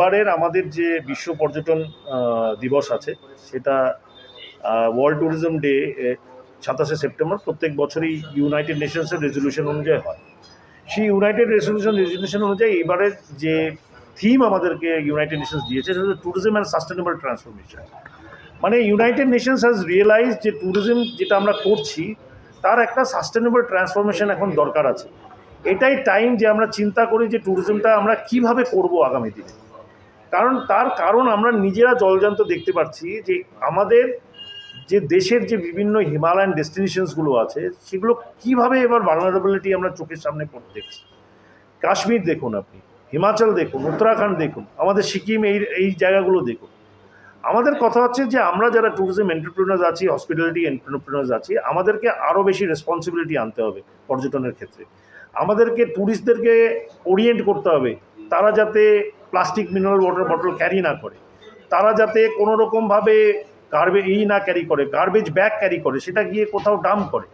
এবারের আমাদের যে বিশ্ব পর্যটন দিবস আছে, সেটা ওয়ার্ল্ড ট্যুরিজম ডে সাতাশে সেপ্টেম্বর প্রত্যেক বছরই ইউনাইটেড নেশনসের রেজলিউশন অনুযায়ী হয়। সেই ইউনাইটেড রেজলিউশন রেজলিউশন অনুযায়ী এবারের যে থিম আমাদেরকে ইউনাইটেড নেশনস দিয়েছে, সেটা ট্যুরিজম অ্যান্ড সাস্টেনেবল ট্রান্সফরমেশন মানে ইউনাইটেড নেশনস হ্যাজ রিয়েলাইজ যে ট্যুরিজম যেটা আমরা করছি, তার একটা সাস্টেনেবল ট্রান্সফরমেশন এখন দরকার আছে। এটাই টাইম যে আমরা চিন্তা করি যে ট্যুরিজমটা আমরা কীভাবে করব আগামী দিনে। কারণ তার কারণ আমরা নিজেরা জলজান্ত দেখতে পাচ্ছি যে আমাদের যে দেশের যে বিভিন্ন হিমালয়ান ডেস্টিনেশনসগুলো আছে, সেগুলো কীভাবে এবার ভালনারেবিলিটি আমরা চোখের সামনে পড়তে দেখছি। কাশ্মীর দেখুন আপনি, হিমাচল দেখুন, উত্তরাখণ্ড দেখুন, আমাদের সিকিম এই এই জায়গাগুলো দেখুন। আমাদের কথা হচ্ছে যে আমরা যারা ট্যুরিজম এন্টারপ্রিনার্স আছি হসপিটালিটি এন্টারপ্রিনার্স আছি, আমাদেরকে আরও বেশি রেসপন্সিবিলিটি আনতে হবে পর্যটনের ক্ষেত্রে। আমাদেরকে ট্যুরিস্টদেরকে ওরিয়েন্ট করতে হবে, তারা যাতে plastic mineral water bottle carry না করে। তারা যাতে কোনো রকমভাবে গার্বেজ ই না ক্যারি করে, গার্বেজ ব্যাগ ক্যারি করে, সেটা গিয়ে কোথাও ডাম্প করে।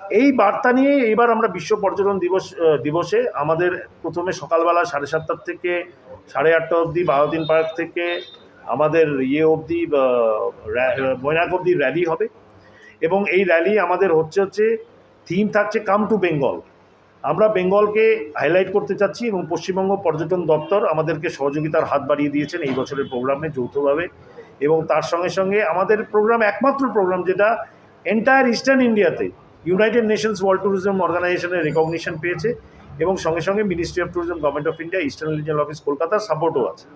এই বার্তা নিয়ে এবার আমরা বিশ্ব পর্যটন দিবস দিবসে আমাদের প্রথমে সকালবেলা সাড়ে সাতটার থেকে সাড়ে আটটা অবধি বারোদিন পার্ক থেকে আমাদের ইয়ে অবধি ময়নাক অবধি র্যালি হবে। এবং এই র্যালি আমাদের হচ্ছে হচ্ছে থিম থাকছে কাম টু বেঙ্গল আমরা বেঙ্গলকে হাইলাইট করতে চাচ্ছি এবং পশ্চিমবঙ্গ পর্যটন দপ্তর আমাদেরকে সহযোগিতার হাত বাড়িয়ে দিয়েছেন এই বছরের প্রোগ্রামে যৌথভাবে এবং তার সঙ্গে সঙ্গে আমাদের প্রোগ্রাম একমাত্র প্রোগ্রাম যেটা এন্টায়ার ইস্টার্ন ইন্ডিয়াতে ইউনাইটেড নেশনস ওয়ার্ল্ড ট্যুরিজম অর্গানাইজেশনের রেকগনিশন পেয়েছে এবং সঙ্গে সঙ্গে Ministry of Tourism Government of India Eastern Regional Office কলকাতার সাপোর্টও আছে।